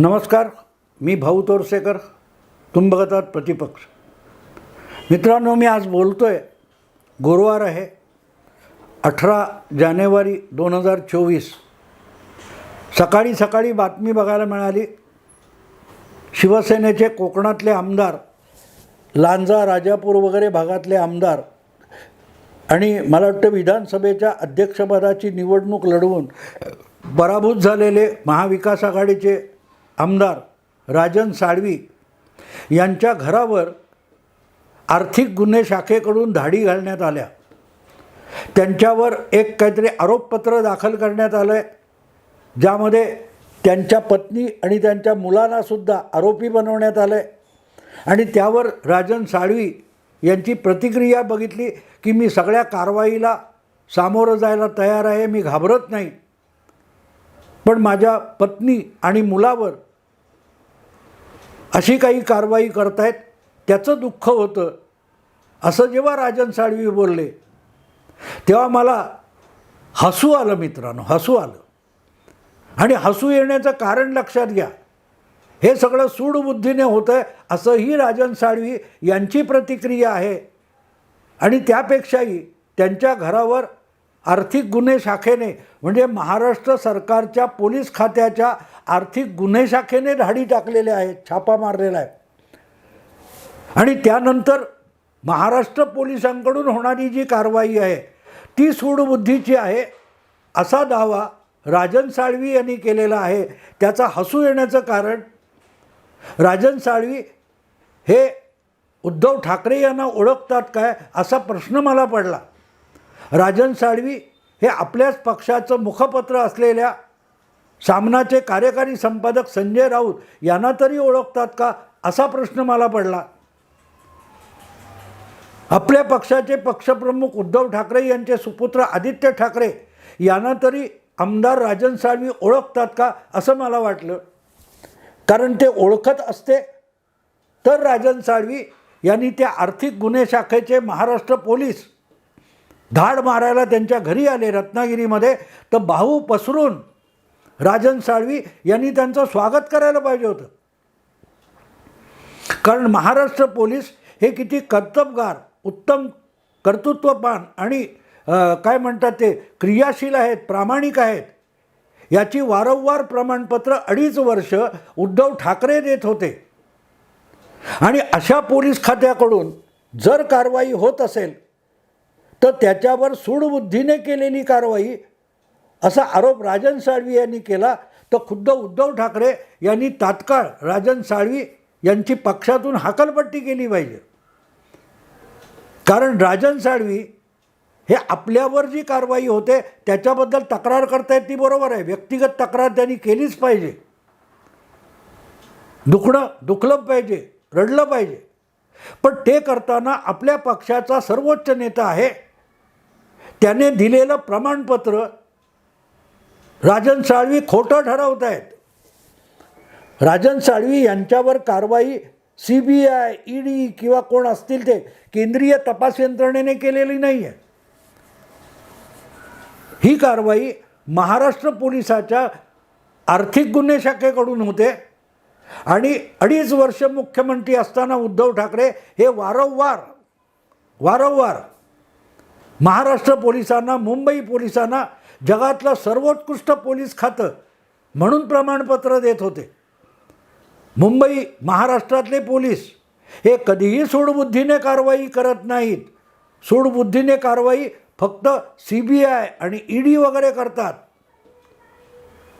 नमस्कार मी भाऊ तोरसेकर तुम्ही बघत आहात प्रतिपक्ष. मित्रांनो मी आज बोलतो आहे गुरुवार आहे अठरा जानेवारी दोन हजार चोवीस. सकाळी सकाळी बातमी बघायला मिळाली शिवसेनेचे कोकणातले आमदार लांजा राजापूर वगैरे भागातले आमदार आणि मला वाटतं विधानसभेच्या अध्यक्षपदाची निवडणूक लढवून पराभूत झालेले महाविकास आघाडीचे आमदार राजन साळवी यांच्या घरावर आर्थिक गुन्हे शाखेकडून धाडी घालण्यात आल्या. त्यांच्यावर एक काहीतरी आरोपपत्र दाखल करण्यात आलं आहे ज्यामध्ये त्यांच्या पत्नी आणि त्यांच्या मुलांनासुद्धा आरोपी बनवण्यात आलं आहे आणि त्यावर राजन साळवी यांची प्रतिक्रिया बघितली की मी सगळ्या कारवाईला सामोरं जायला तयार आहे मी घाबरत नाही. पण माझ्या पत्नी आणि मुलावर अशी काही कारवाई करतायत त्याचं दुःख होतं. असं जेव्हा राजन साळवी बोलले तेव्हा मला हसू आलं मित्रांनो हसू आलं. आणि हसू येण्याचं कारण लक्षात घ्या. हे सगळं सूडबुद्धीने होतं आहे असंही राजन साळवी यांची प्रतिक्रिया आहे. आणि त्यापेक्षाही त्यांच्या घरावर आर्थिक गुन्हे शाखेने म्हणजे महाराष्ट्र सरकारच्या पोलीस खात्याच्या आर्थिक गुन्हे शाखेने धाडी टाकलेल्या आहेत छापा मारलेला आहे. आणि त्यानंतर महाराष्ट्र पोलिसांकडून होणारी जी कारवाई आहे ती सूडबुद्धीची आहे. असा दावा राजन साळवी यांनी केलेला आहे. त्याचा हसू येण्याचं कारण राजन साळवी हे उद्धव ठाकरे यांना ओळखतात काय असा प्रश्न मला पडला. राजन साळवी हे आपल्याच पक्षाचं मुखपत्र असलेल्या सामनाचे कार्यकारी संपादक संजय राऊत यांना तरी ओळखतात का? असा प्रश्न मला पडला. आपल्या पक्षाचे पक्षप्रमुख उद्धव ठाकरे यांचे सुपुत्र आदित्य ठाकरे यांना तरी आमदार राजन साळवी ओळखतात का? असं मला वाटलं. कारण ते ओळखत असते. तर राजन साळवी यांनी त्या आर्थिक गुन्हे शाखेचे महाराष्ट्र पोलीस धाड मारायला त्यांच्या घरी आले रत्नागिरीमध्ये. तर बाहू पसरून राजन साळवी यांनी त्यांचं स्वागत करायला पाहिजे होतं. कारण महाराष्ट्र पोलीस हे किती कर्तबगार उत्तम कर्तृत्वपान आणि काय म्हणतात ते क्रियाशील आहेत प्रामाणिक आहेत. याची वारंवार प्रमाणपत्र अडीच वर्ष उद्धव ठाकरे देत होते. आणि अशा पोलीस खात्याकडून जर कारवाई होत असेल तर त्याच्यावर सूडबुद्धीने केलेली कारवाई असा आरोप राजन साळवी यांनी केला. तर खुद्द उद्धव ठाकरे यांनी तात्काळ राजन साळवी यांची पक्षातून हाकलपट्टी केली पाहिजे. कारण राजन साळवी हे आपल्यावर जी कारवाई होते त्याच्याबद्दल तक्रार करतायत ती बरोबर आहे. व्यक्तिगत तक्रार त्यांनी केलीच पाहिजे. दुखणं दुखलं पाहिजे रडलं पाहिजे. पण ते करताना आपल्या पक्षाचा सर्वोच्च नेता आहे. त्याने दिलेलं प्रमाणपत्र राजन साळवी खोटं ठरवत आहेत राजन साळवी यांच्यावर कारवाई C B I E D किंवा कोण असतील ते केंद्रीय तपास यंत्रणेने केलेली नाही आहे ही कारवाई महाराष्ट्र पोलिसाच्या आर्थिक गुन्हे शाखेकडून होते आणि अडीच वर्ष मुख्यमंत्री असताना उद्धव ठाकरे हे वारंवार वारंवार महाराष्ट्र पोलिसांना मुंबई पोलिसांना जगातलं सर्वोत्कृष्ट पोलीस खातं म्हणून प्रमाणपत्र देत होते. मुंबई महाराष्ट्रातले पोलीस हे कधीही सूडबुद्धीने कारवाई करत नाहीत. सूडबुद्धीने कारवाई फक्त सी बी आय आणि ई डी वगैरे करतात.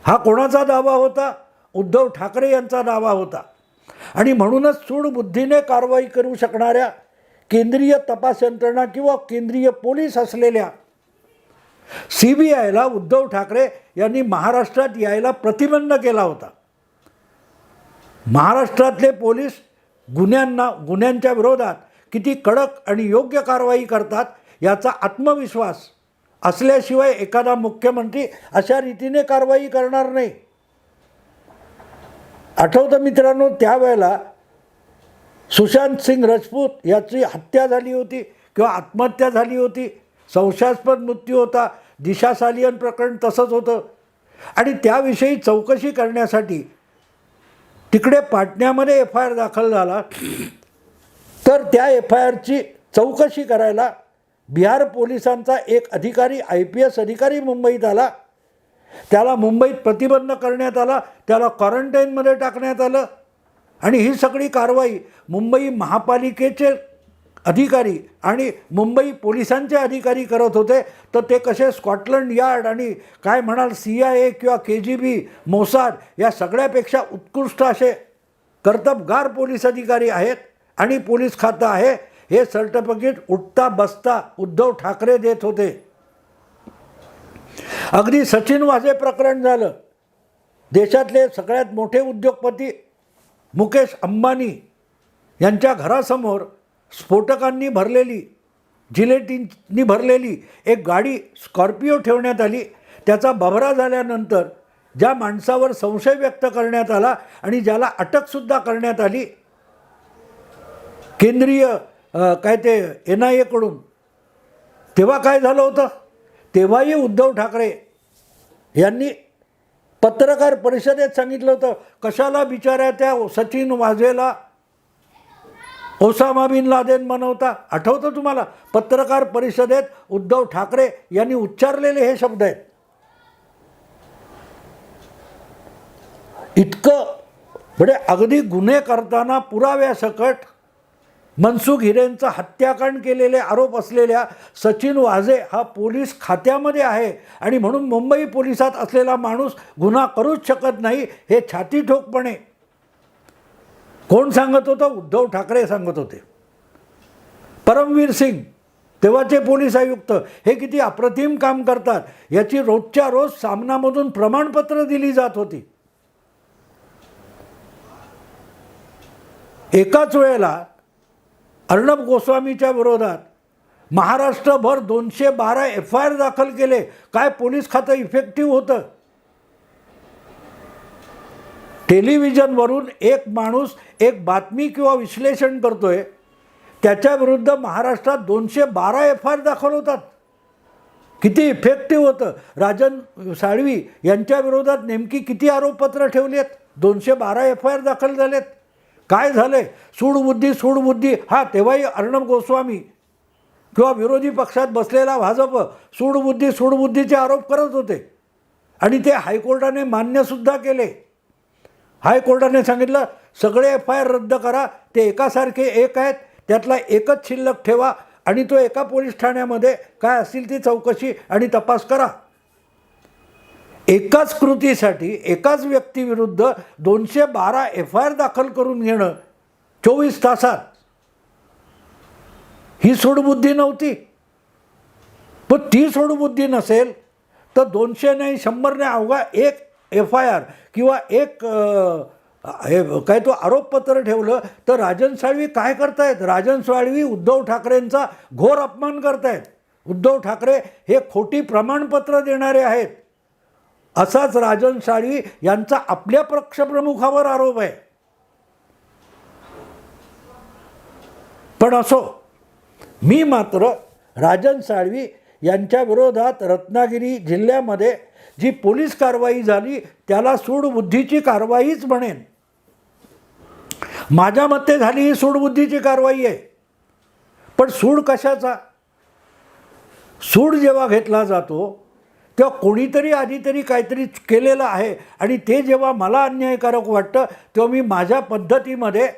हा कोणाचा दावा होता? उद्धव ठाकरे यांचा दावा होता. आणि म्हणूनच सूडबुद्धीने कारवाई करू शकणाऱ्या केंद्रीय तपास यंत्रणा किंवा केंद्रीय पोलीस असलेल्या सी बी आयला उद्धव ठाकरे यांनी महाराष्ट्रात यायला प्रतिबंध केला होता. महाराष्ट्रातले पोलीस गुन्ह्यांना गुन्ह्यांच्या विरोधात किती कडक आणि योग्य कारवाई करतात याचा आत्मविश्वास असल्याशिवाय एखादा मुख्यमंत्री अशा रीतीने कारवाई करणार नाही. आठवतं मित्रांनो त्यावेळेला सुशांत सिंग राजपूत याची हत्या झाली होती किंवा आत्महत्या झाली होती. संशयास्पद मृत्यू होता दिशा सालियन प्रकरण तसंच होतं. आणि त्याविषयी चौकशी करण्यासाठी तिकडे पाटण्यामध्ये एफ आय आर दाखल झाला. तर त्या एफ आय आरची चौकशी करायला बिहार पोलिसांचा एक अधिकारी आय पी एस अधिकारी मुंबईत आला. त्याला मुंबईत प्रतिबंध करण्यात आला. त्याला क्वारंटाईनमध्ये टाकण्यात आलं. आणि ही सगळी कारवाई मुंबई महापालिकेचे अधिकारी आणि मुंबई पोलिसांचे अधिकारी करत होते तर ते कसे स्कॉटलंड यार्ड आणि काय म्हणाल सी आय ए किंवा के जी बी मोसाद या सगळ्यापेक्षा उत्कृष्ट असे कर्तबगार पोलीस अधिकारी आहेत आणि पोलीस खातं आहे हे सर्टिफिकेट उठता बसता उद्धव ठाकरे देत होते. अगदी सचिन वाझे प्रकरण झालं. देशातले सगळ्यात मोठे उद्योगपती मुकेश अंबानी यांच्या घरासमोर स्फोटकांनी भरलेली जिलेटिननी भरलेली एक गाडी स्कॉर्पिओ ठेवण्यात आली. त्याचा बभरा झाल्यानंतर ज्या माणसावर संशय व्यक्त करण्यात आला आणि ज्याला अटकसुद्धा करण्यात आली केंद्रीय काय ते एन आय एकडून तेव्हा काय झालं होतं? तेव्हाही उद्धव ठाकरे यांनी पत्रकार परिषदेत सांगितलं होतं कशाला बिचाऱ्या त्या सचिन वाझेला ओसामा बिन लादेन मनवता आठवतं तुम्हाला? पत्रकार परिषदेत उद्धव ठाकरे यांनी उच्चारलेले हे शब्द आहेत. इतकं म्हणजे अगदी गुन्हे करताना पुराव्यासकट मनसुख हिरेंचा हत्याकांड केलेले आरोप असलेल्या सचिन वाझे हा पोलीस खात्यामध्ये आहे आणि म्हणून मुंबई पोलिसात असलेला माणूस गुन्हा करूच शकत नाही हे छाती ठोकपणे कोण सांगत होतं? उद्धव ठाकरे सांगत होते. परमवीर सिंग तेव्हाचे पोलीस आयुक्त हे किती अप्रतिम काम करतात. याची रोजच्या रोज सामनामधून प्रमाणपत्र दिली जात होती. एकाच वेळेला अर्णब गोस्वामीच्या विरोधात महाराष्ट्रभर दोनशे बारा एफ आय आर दाखल केले. काय पोलीस खातं इफेक्टिव्ह होतं? टेलिव्हिजनवरून एक माणूस एक बातमी किंवा विश्लेषण करतोय त्याच्याविरुद्ध महाराष्ट्रात दोनशे बारा एफ आय आर दाखल होतात. किती इफेक्टिव्ह होतं? राजन साळवी यांच्याविरोधात नेमकी किती आरोपपत्र ठेवली आहेत दोनशे बारा एफ आय आर दाखल झालेत. काय झाले सूडबुद्धी सूडबुद्धी. हा तेव्हाही अर्णब गोस्वामी किंवा विरोधी पक्षात बसलेला भाजप सूडबुद्धी सूडबुद्धीचे आरोप करत होते. आणि ते हायकोर्टाने मान्यसुद्धा केले. हायकोर्टाने सांगितलं सगळे एफ आय आर रद्द करा ते एकासारखे एक आहेत त्यातला एकच शिल्लक ठेवा आणि तो एका पोलीस ठाण्यामध्ये काय असेल ती चौकशी आणि तपास करा. एकाच कृतीसाठी एकाच व्यक्तीविरुद्ध दोनशे बारा एफ आय आर दाखल करून घेणं चोवीस तासात. ही सोडबुद्धी नव्हती. पण ती सोडबुद्धी नसेल तर दोनशे नाही शंभरने अवघा एक एफ आय आर किंवा एक हे काय तो आरोपपत्र ठेवलं तर राजन साळवी काय करतायत? राजन साळवी उद्धव ठाकरेंचा घोर अपमान करतायत. उद्धव ठाकरे हे खोटी प्रमाणपत्र देणारे आहेत. असाच राजन साळवी यांचा आपल्या पक्षप्रमुखावर आरोप आहे. पण असो मी मात्र राजन साळवी यांच्या विरोधात रत्नागिरी जिल्ह्यामध्ये जी पोलीस कारवाई झाली त्याला सूडबुद्धीची कारवाईच म्हणेन. माझ्या मते झाली ही सूडबुद्धीची कारवाई आहे. पण सूड कशाचा? सूड जेव्हा घेतला जातो तेव्हा कोणीतरी आधी तरी काहीतरी केलेलं आहे आणि ते जेव्हा मला अन्यायकारक वाटतं तेव्हा मी माझ्या पद्धतीमध्ये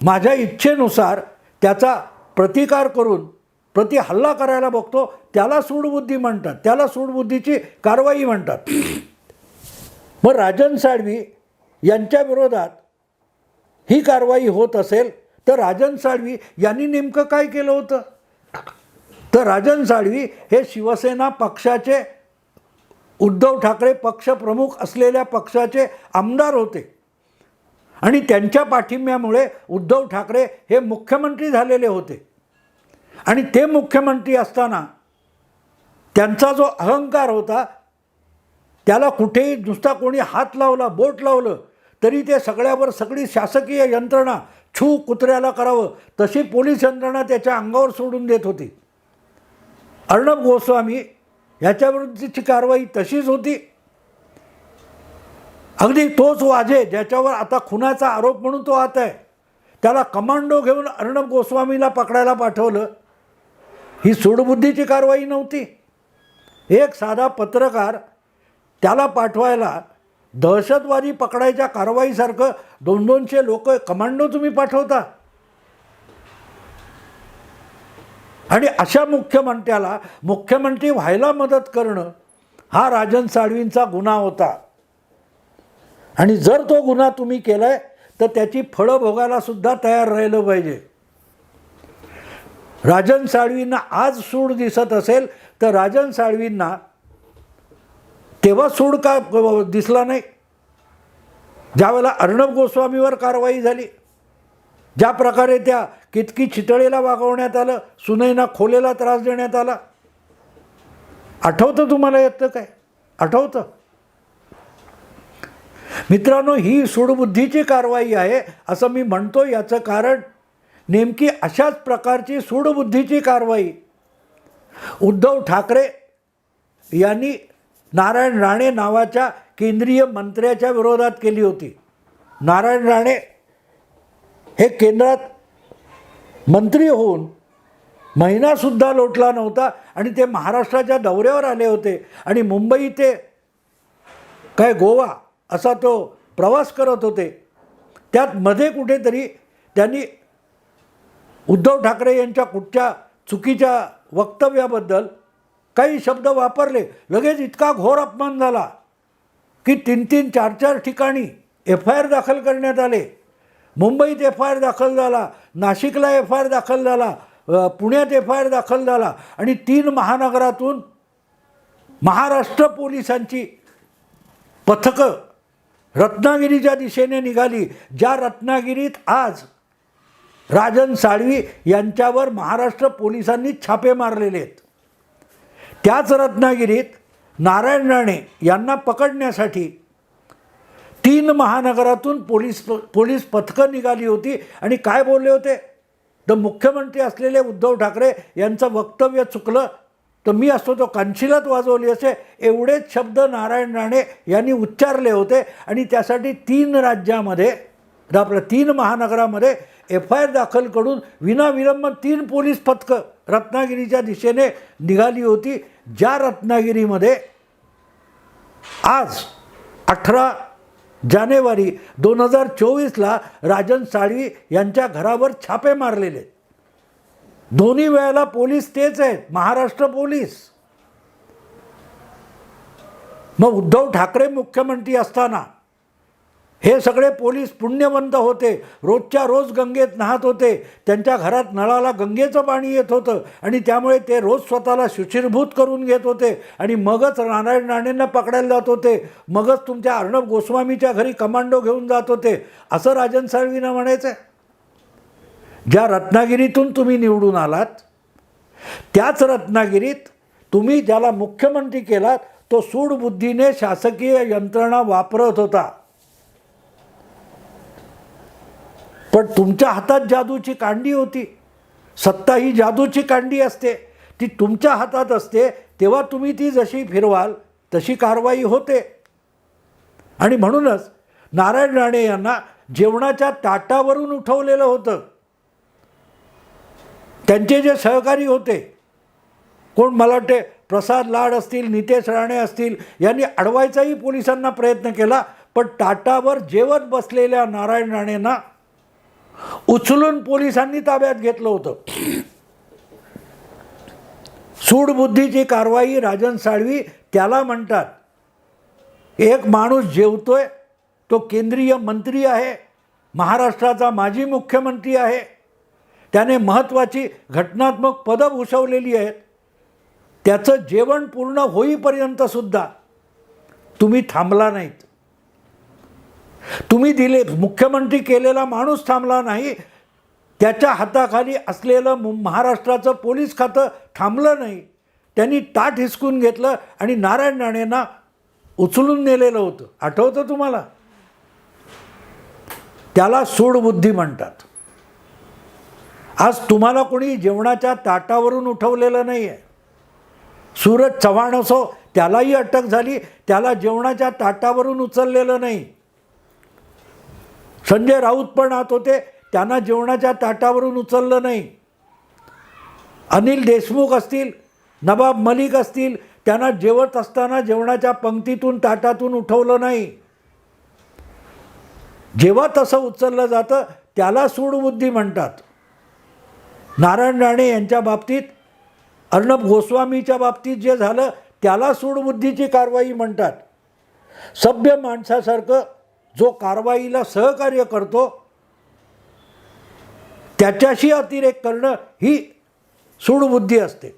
माझ्या इच्छेनुसार त्याचा प्रतिकार करून प्रति हल्ला करायला बघतो त्याला सूडबुद्धी म्हणतात त्याला सूडबुद्धीची कारवाई म्हणतात. मग राजन साळवी यांच्या विरोधात ही कारवाई होत असेल तर राजन साळवी यांनी नेमकं काय केलं होतं? तर राजन साळवी हे शिवसेना पक्षाचे उद्धव ठाकरे पक्षप्रमुख असलेल्या पक्षाचे आमदार होते. आणि त्यांच्या पाठिंब्यामुळे उद्धव ठाकरे हे मुख्यमंत्री झालेले होते. आणि ते मुख्यमंत्री असताना त्यांचा जो अहंकार होता त्याला कुठेही नुसता कोणी हात लावला बोट लावलं तरी ते सगळ्यावर सगळी शासकीय यंत्रणा छू कुत्र्याला करावं तशी पोलीस यंत्रणा त्याच्या अंगावर सोडून देत होती. अर्णब गोस्वामी ह्याच्याविरुद्धची कारवाई तशीच होती. अगदी तोच वाजे ज्याच्यावर आता खुनाचा आरोप म्हणून तो आता आहे. त्याला कमांडो घेऊन अर्णब गोस्वामीला पकडायला पाठवलं. ही सूडबुद्धीची कारवाई नव्हती. एक साधा पत्रकार त्याला पाठवायला दहशतवादी पकडायच्या कारवाईसारखं दोन दोनशे लोक कमांडो तुम्ही पाठवता. आणि अशा मुख्यमंत्र्याला मुख्यमंत्री व्हायला मदत करणं हा राजन साळवींचा गुन्हा होता. आणि जर तो गुन्हा तुम्ही केलाय तर त्याची फळं भोगायला सुद्धा तयार राहिलं पाहिजे. राजन साळवींना आज सूड दिसत असेल तर राजन साळवींना तेव्हा सूड का दिसला नाही? ज्यावेळेला अर्णब गोस्वामीवर कारवाई झाली ज्या प्रकारे त्या कितकी चितळेला वागवण्यात आलं सुनैना खोलेला त्रास देण्यात आला. आठवतं तुम्हाला येतं काय? आठवतं. मित्रांनो ही सूडबुद्धीची कारवाई आहे असं मी म्हणतो याचं कारण नेमकी अशाच प्रकारची सूडबुद्धीची कारवाई. उद्धव ठाकरे यांनी नारायण राणे नावाच्या केंद्रीय मंत्र्याच्या विरोधात केली होती. नारायण राणे हे केंद्रात मंत्री होऊन महिनासुद्धा लोटला नव्हता आणि ते महाराष्ट्राच्या दौऱ्यावर आले होते आणि मुंबई ते काय गोवा असा तो प्रवास करत होते. त्यात मध्ये कुठेतरी त्यांनी उद्धव ठाकरे यांच्या कुठच्या चुकीच्या वक्तव्याबद्दल काही शब्द वापरले. लगेच इतका घोर अपमान झाला की तीन तीन चार चार ठिकाणी एफ आय आर दाखल करण्यात आले. मुंबईत एफ आय आर दाखल झाला नाशिकला एफ आय आर दाखल झाला पुण्यात एफ आय आर दाखल झाला आणि तीन महानगरातून महाराष्ट्र पोलिसांची पथकं रत्नागिरीच्या दिशेने निघाली. ज्या रत्नागिरीत आज राजन साळवी यांच्यावर महाराष्ट्र पोलिसांनी छापे मारलेले आहेत. त्याच रत्नागिरीत नारायण राणे यांना पकडण्यासाठी तीन महानगरातून पोलीस पोलीस पथकं निघाली होती आणि काय बोलले होते? तर मुख्यमंत्री असलेले उद्धव ठाकरे यांचं वक्तव्य चुकलं तर मी असतो तो कांशिलात वाजवली असे एवढेच शब्द नारायण राणे यांनी उच्चारले होते. आणि त्यासाठी तीन राज्यामध्ये आपल्या तीन महानगरामध्ये एफ आय आर दाखल करून विनाविलंब तीन पोलीस पथकं रत्नागिरीच्या दिशेने निघाली होती. ज्या रत्नागिरीमध्ये आज अठरा जानेवारी दोन हजार चोवीसला राजन साळवी यांच्या घरावर छापे मारलेले दोन्ही वेळेला पोलीस तेच आहेत. महाराष्ट्र पोलीस. मग उद्धव ठाकरे मुख्यमंत्री असताना हे सगळे पोलीस पुण्यवंत होते. रोजच्या रोज गंगेत नाहत होते. त्यांच्या घरात नळाला गंगेचं पाणी येत होतं आणि त्यामुळे ते रोज स्वतःला शुचिरभूत करून घेत होते आणि मगच नारायण राणेंना पकडायला जात होते. मगच तुमच्या अर्णब गोस्वामीच्या घरी कमांडो घेऊन जात होते. असं राजन साळवीनं म्हणायचं आहे ज्या रत्नागिरीतून तुम्ही निवडून आलात त्याच रत्नागिरीत तुम्ही ज्याला मुख्यमंत्री केलात तो सूडबुद्धीने शासकीय यंत्रणा वापरत होता. पण तुमच्या हातात जादूची कांडी होती. सत्ता ही जादूची कांडी असते. ती तुमच्या हातात असते. तेव्हा तुम्ही ती जशी फिरवाल तशी कारवाई होते. आणि म्हणूनच नारायण राणे यांना जेवणाच्या ताटावरून उठवलेलं होतं. त्यांचे जे सहकारी होते कोण मला वाटते प्रसाद लाड असतील नितेश राणे असतील यांनी अडवायचाही पोलिसांना प्रयत्न केला पण ताटावर जेवत बसलेल्या नारायण राणेंना उचलून पोलिसांनी ताब्यात घेतलं होतं. सूडबुद्धीची कारवाई राजन साळवी त्याला म्हणतात. एक माणूस जेवतोय तो केंद्रीय मंत्री आहे महाराष्ट्राचा माजी मुख्यमंत्री आहे. त्याने महत्त्वाची घटनात्मक पदं भूषवलेली आहेत. त्याचं जेवण पूर्ण होईपर्यंतसुद्धा तुम्ही थांबला नाहीत. तुम्ही दिले मुख्यमंत्री केलेला माणूस थांबला नाही त्याच्या हाताखाली असलेलं मु- महाराष्ट्राचं पोलीस खातं थांबलं नाही. त्यांनी ताट हिसकून घेतलं आणि नारायण राणेंना उचलून नेलेलं होतं. आठवतं तुम्हाला? त्याला सूडबुद्धी म्हणतात. आज तुम्हाला कोणी जेवणाच्या ताटावरून उठवलेलं नाही आहे सूरज चव्हाण असो त्यालाही अटक झाली त्याला जेवणाच्या ताटावरून उचललेलं नाही. संजय राऊत पण आत होते. त्यांना जेवणाच्या ताटावरून उचललं नाही. अनिल देशमुख असतील नवाब मलिक असतील त्यांना जेवत असताना जेवणाच्या पंक्तीतून ताटातून उठवलं नाही. जेव्हा तसं उचललं जातं त्याला सूडबुद्धी म्हणतात. नारायण राणे यांच्या बाबतीत अर्णब गोस्वामीच्या बाबतीत जे झालं त्याला सूडबुद्धीची कारवाई म्हणतात. सभ्य माणसासारखं जो कारवाईला सहकार्य करतो त्याच्याशी अतिरेक करणं ही सूडबुद्धी असते.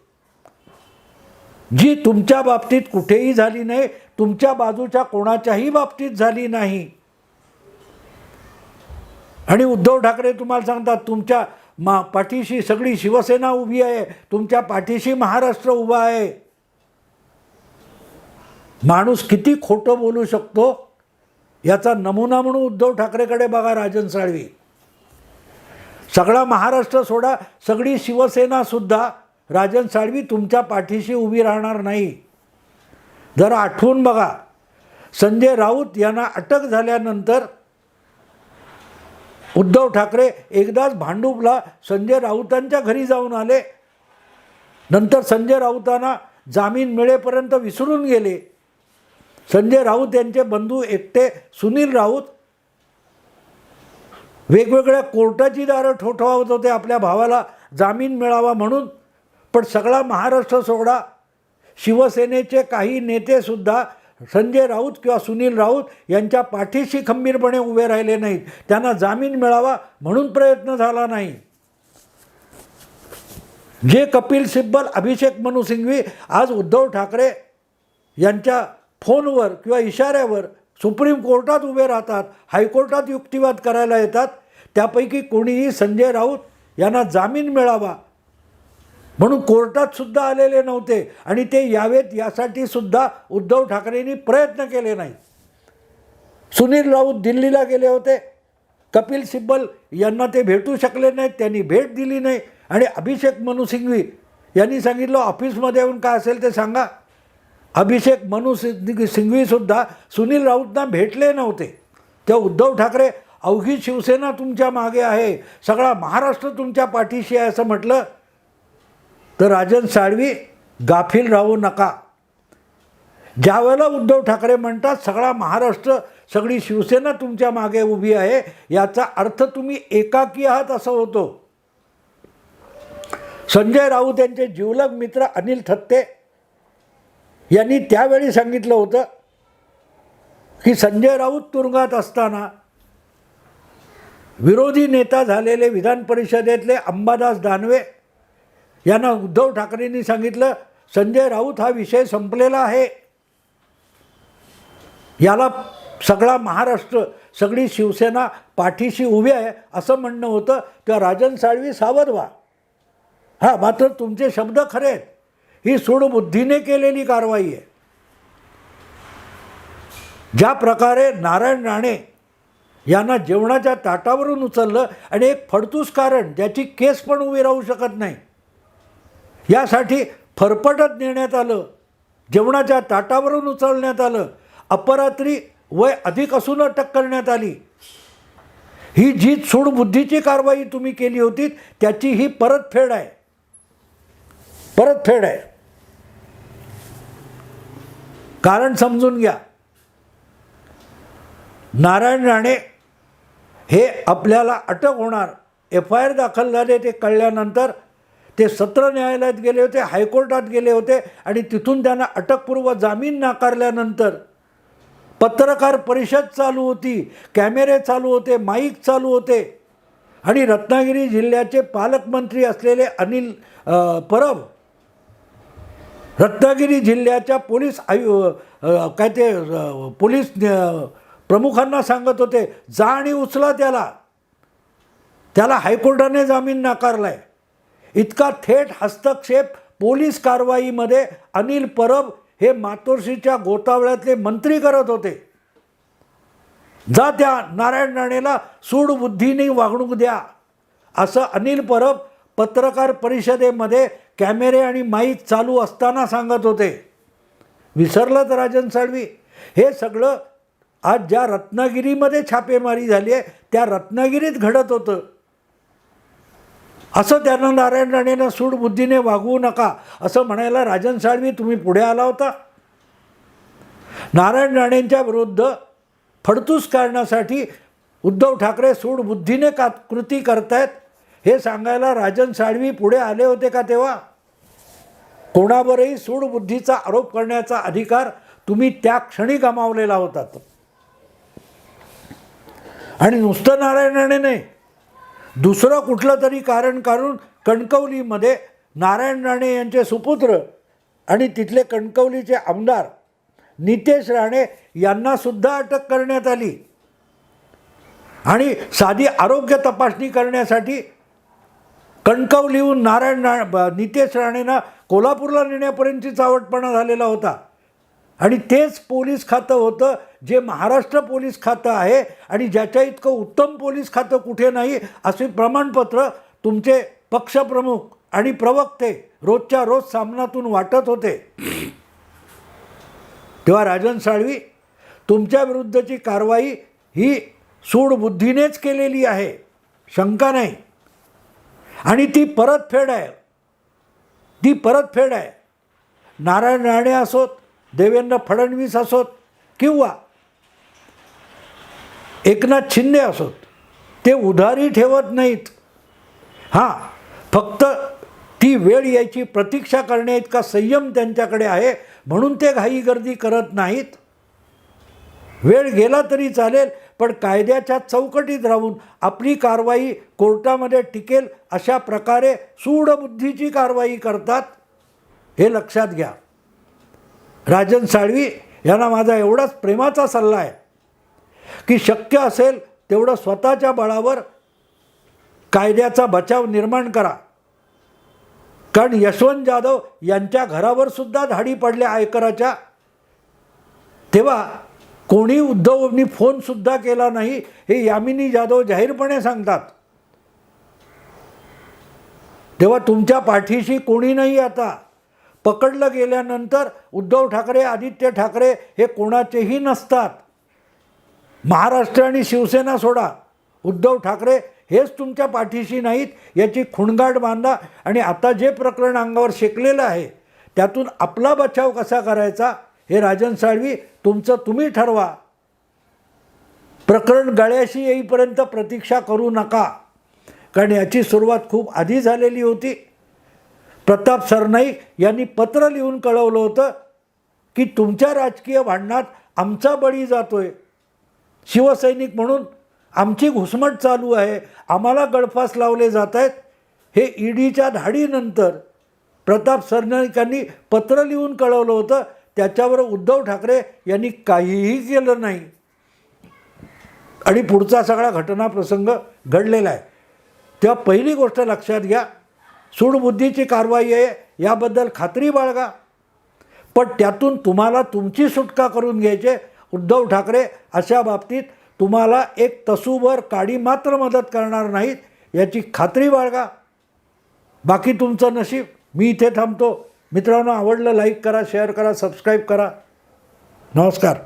जी तुमच्या बाबतीत कुठेही झाली नाही तुमच्या बाजूच्या कोणाच्याही बाबतीत झाली नाही. आणि उद्धव ठाकरे तुम्हाला सांगतात तुमच्या मा पाठीशी सगळी शिवसेना उभी आहे तुमच्या पाठीशी महाराष्ट्र उभा आहे. माणूस किती खोटं बोलू शकतो? याचा नमुना म्हणून उद्धव ठाकरेकडे बघा राजन साळवी. सगळा महाराष्ट्र सोडा सगळी शिवसेनासुद्धा राजन साळवी तुमच्या पाठीशी उभी राहणार नाही. जरा आठवून बघा संजय राऊत यांना अटक झाल्यानंतर उद्धव ठाकरे एकदाच भांडूपला संजय राऊतांच्या घरी जाऊन आले. नंतर संजय राऊतांना जामीन मिळेपर्यंत विसरून गेले. संजय राऊत यांचे बंधू एकटे सुनील राऊत वेगवेगळ्या कोर्टाची दारं ठोठवावत होते आपल्या भावाला जामीन मिळावा म्हणून. पण सगळा महाराष्ट्र सोडा. शिवसेनेचे काही नेतेसुद्धा संजय राऊत किंवा सुनील राऊत यांच्या पाठीशी खंबीरपणे उभे राहिले नाहीत. त्यांना जामीन मिळावा म्हणून प्रयत्न झाला नाही. जे कपिल सिब्बल अभिषेक मनु सिंघवी आज उद्धव ठाकरे यांच्या फोनवर किंवा इशाऱ्यावर सुप्रीम कोर्टात उभे राहतात हायकोर्टात युक्तिवाद करायला येतात त्यापैकी कोणीही संजय राऊत यांना जामीन मिळावा म्हणून कोर्टात सुद्धा आलेले नव्हते आणि ते यावेत यासाठी सुद्धा उद्धव ठाकरेंनी प्रयत्न केले नाही सुनील राऊत दिल्लीला गेले होते. कपिल सिब्बल यांना ते भेटू शकले नाहीत त्यांनी भेट दिली नाही. आणि अभिषेक मनु सिंघवी यांनी सांगितलं ऑफिसमध्ये येऊन काय असेल ते सांगा. अभिषेक मनु सिंघवीसुद्धा सुनील राऊतना भेटले नव्हते. तेव्हा उद्धव ठाकरे अवघी शिवसेना तुमच्या मागे आहे सगळा महाराष्ट्र तुमच्या पाठीशी आहे असं म्हटलं. तर राजन साळवी गाफील राहू नका. ज्यावेळेला उद्धव ठाकरे म्हणतात सगळा महाराष्ट्र सगळी शिवसेना तुमच्या मागे उभी आहे याचा अर्थ तुम्ही एकाकी आहात असं होतो. संजय राऊत यांचे जिवलग मित्र अनिल थत्ते यांनी त्यावेळी सांगितलं होतं की संजय राऊत तुरुंगात असताना विरोधी नेता झालेले विधान परिषदेतले अंबादास दानवे यांना उद्धव ठाकरेंनी सांगितलं संजय राऊत हा विषय संपलेला आहे. याला सगळा महाराष्ट्र सगळी शिवसेना पाठीशी उभी आहे असं म्हणणं होतं. किंवा राजन साळवी सावध व्हा. हां मात्र तुमचे शब्द खरे आहेत. ही सूडबुद्धीने केलेली कारवाई आहे. ज्या प्रकारे नारायण राणे यांना जेवणाच्या ताटावरून उचललं आणि एक फडतूस कारण ज्याची केस पण उभी राहू शकत नाही यासाठी फरफटत नेण्यात आलं जेवणाच्या ताटावरून उचलण्यात आलं अपरात्री वय अधिक असून अटक करण्यात आली. ही जी सूडबुद्धीची कारवाई तुम्ही केली होती त्याची ही परतफेड आहे. परतफेड आहे. कारण समजून घ्या. नारायण राणे हे आपल्याला अटक होणार. एफ आय आर दाखल झाले ते कळल्यानंतर ते सत्र न्यायालयात गेले होते हायकोर्टात गेले होते आणि तिथून त्यांना अटकपूर्व जामीन नाकारल्यानंतर पत्रकार परिषद चालू होती कॅमेरे चालू होते माईक चालू होते आणि रत्नागिरी जिल्ह्याचे पालकमंत्री असलेले अनिल परब रत्नागिरी जिल्ह्याच्या पोलीस आयु काय ते पोलीस प्रमुखांना सांगत होते जा आणि उचला त्याला. त्याला हायकोर्टाने जामीन नाकारला आहे इतका थेट हस्तक्षेप पोलीस कारवाईमध्ये अनिल परब हे मातोश्रीच्या गोतावळ्यातले मंत्री करत होते. जा त्या नारायण राणेला सूडबुद्धीने वागणूक द्या. असं अनिल परब पत्रकार परिषदेमध्ये कॅमेरे आणि माईक चालू असताना सांगत होते विसरलं राजन साळवी. हे सगळं आज ज्या रत्नागिरीमध्ये छापेमारी झाली आहे त्या रत्नागिरीत घडत होतं. असं त्यांना नारायण राणेनं सूडबुद्धीने वागवू नका. असं म्हणायला राजन साळवी तुम्ही पुढे आला होता? नारायण राणेंच्या विरुद्ध फडतूस काढण्यासाठी उद्धव ठाकरे सूडबुद्धीने का कृती करतायत. हे सांगायला राजन साळवी पुढे आले होते का तेव्हा? कोणावरही सूडबुद्धीचा आरोप करण्याचा अधिकार तुम्ही त्या क्षणी गमावलेला होतात. आणि नुसतं नारायणाने नाही दुसरं कुठलं तरी कारण काढून कणकवलीमध्ये नारायण राणे यांचे सुपुत्र आणि तिथले कणकवलीचे आमदार नितेश राणे यांनासुद्धा अटक करण्यात आली. आणि साधी आरोग्य तपासणी करण्यासाठी कणकवलीहून नारायण ना ब- नितेश राणेंना कोल्हापूरला नेण्यापर्यंतची चावटपणा झालेला होता. आणि तेच पोलीस खातं होतं जे महाराष्ट्र पोलीस खातं आहे आणि ज्याच्या इतकं उत्तम पोलीस खातं कुठे नाही असे प्रमाणपत्र तुमचे पक्षप्रमुख आणि प्रवक्ते रोजच्या रोज सामनातून वाटत होते. तेव्हा राजन साळवी तुमच्या विरुद्धची कारवाई ही सूडबुद्धीनेच केलेली आहे. शंका नाही. आणि ती परतफेड आहे. ती परतफेड आहे. नारायण राणे असोत देवेंद्र फडणवीस असोत किंवा एकनाथ शिंदे असोत ते उधारी ठेवत नाहीत. हां फक्त ती वेळ यायची प्रतीक्षा करण्या इतका संयम त्यांच्याकडे आहे म्हणून ते घाई गर्दी करत नाहीत. वेळ गेला तरी चालेल पण कायद्याच्या चौकटीत राहून आपली कारवाई कोर्टामध्ये टिकेल अशा प्रकारे सूडबुद्धीची कारवाई करतात हे लक्षात घ्या. राजन साळवी यांना माझा एवढाच प्रेमाचा सल्ला आहे की शक्य असेल तेवढं स्वतःच्या बळावर कायद्याचा बचाव निर्माण करा. कारण यशवंत जाधव यांच्या घरावर सुद्धा धाडी पडल्या आयकराच्या. तेव्हा कोणी उद्धवनी फोनसुद्धा केला नाही हे यामिनी जाधव जाहीरपणे सांगतात. तेव्हा तुमच्या पाठीशी कोणी नाही आता. पकडलं गेल्यानंतर उद्धव ठाकरे आदित्य ठाकरे हे कोणाचेही नसतात. महाराष्ट्र आणि शिवसेना सोडा. उद्धव ठाकरे हेच तुमच्या पाठीशी नाहीत याची खुणगाठ बांधा आणि आता जे प्रकरण अंगावर शेकलेलं आहे त्यातून आपला बचाव कसा करायचा हे राजन साळवी तुमचं तुम्ही ठरवा. प्रकरण गळ्याशी येईपर्यंत प्रतीक्षा करू नका. कारण याची सुरुवात खूप आधी झालेली होती. प्रताप सरनाईक यांनी पत्र लिहून कळवलं होतं की तुमच्या राजकीय भांडणात आमचा बळी जातोय. शिवसैनिक म्हणून आमची घुसमट चालू आहे. आम्हाला गळफास लावले जात आहेत हे ईडीच्या धाडीनंतर प्रताप सरनाईकांनी पत्र लिहून कळवलं होतं त्याच्यावर उद्धव ठाकरे यांनी काहीही केलं नाही. आणि पुढचा सगळा घटना प्रसंग घडलेला आहे. तेव्हा पहिली गोष्ट लक्षात घ्या. सूडबुद्धीची कारवाई आहे याबद्दल खात्री बाळगा. पण त्यातून तुम्हाला तुमची सुटका करून घ्यायचे उद्धव ठाकरे अशा बाबतीत तुम्हाला एक तसूभर काडी मात्र मदत करणार नाहीत याची खात्री बाळगा. बाकी तुमचं नशीब मी इथे थांबतो. मित्रांनो आवडलं लाईक करा शेअर करा सबस्क्राईब करा. नमस्कार.